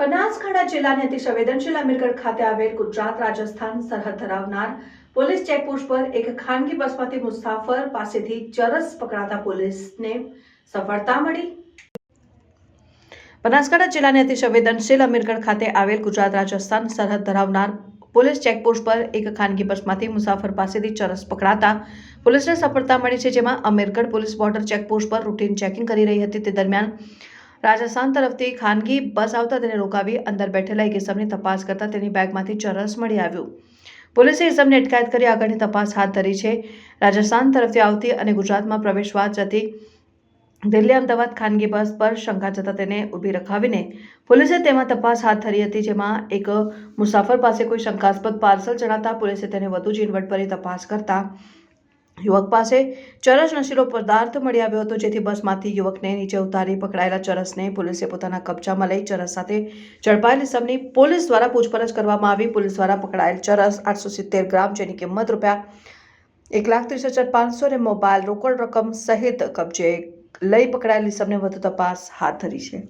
બનાસકાંઠા જિલ્લાની અતિ સંવેદનશીલ અમીરગઢ ખાતે આવેલ ગુજરાત રાજસ્થાન સરહદ ધરાવનાર પોલીસ ચેકપોસ્ટ પર એક ખાનગી બસમાંથી મુસાફર પાસેથી ચરસ પકડાતા પોલીસને સફળતા મળી. બનાસકાંઠા જિલ્લાની અતિ સંવેદનશીલ અમીરગઢ ખાતે આવેલ ગુજરાત રાજસ્થાન સરહદ ધરાવનાર પોલીસ ચેકપોસ્ટ પર એક ખાનગી બસમાંથી મુસાફર પાસેથી ચરસ પકડાતા પોલીસને સફળતા મળી છે, જેમાં અમીરગઢ પોલીસ બોર્ડર ચેકપોસ્ટ પર રૂટીન ચેકિંગ કરી રહી હતી. તે દરમિયાન રાજસ્થાન તરફથી ખાનગી બસ આવતા તેને રોકાવી અંદર બેઠેલા એક ઇસમની તપાસ કરતા તેની બેગમાંથી ચરસ મળી આવ્યું. પોલીસે ઇસમની અટકાયત કરી આગળની તપાસ હાથ ધરી છે. રાજસ્થાન તરફથી આવતી અને ગુજરાતમાં પ્રવેશવા જતી દિલ્હી અમદાવાદ ખાનગી બસ પર શંકા જતા તેને ઊભી રખાવીને પોલીસે તેમાં તપાસ હાથ ધરી હતી, જેમાં એક મુસાફર પાસે કોઈ શંકાસ્પદ પાર્સલ જણાતા પોલીસે તેને વધુ ઝીણવટભરી તપાસ કરતા યુવક પાસે ચરસ નશીલો પદાર્થ મળી આવ્યો હતો, જેથી બસમાંથી યુવકને નીચે ઉતારી પકડાયેલા ચરસને પોલીસે પોતાના કબજામાં લઈ ચરસ સાથે ઝડપાયેલ ઇસમની પોલીસ દ્વારા પૂછપરછ કરવામાં આવી. પોલીસ દ્વારા પકડાયેલ ચરસ આઠસો સિત્તેર ગ્રામ, જેની કિંમત રૂપિયા એક લાખ ત્રીસ હજાર પાંચસો ને મોબાઈલ રોકડ રકમ સહિત કબજે લઈ પકડાયેલ ઇસમને વધુ તપાસ હાથ ધરી છે.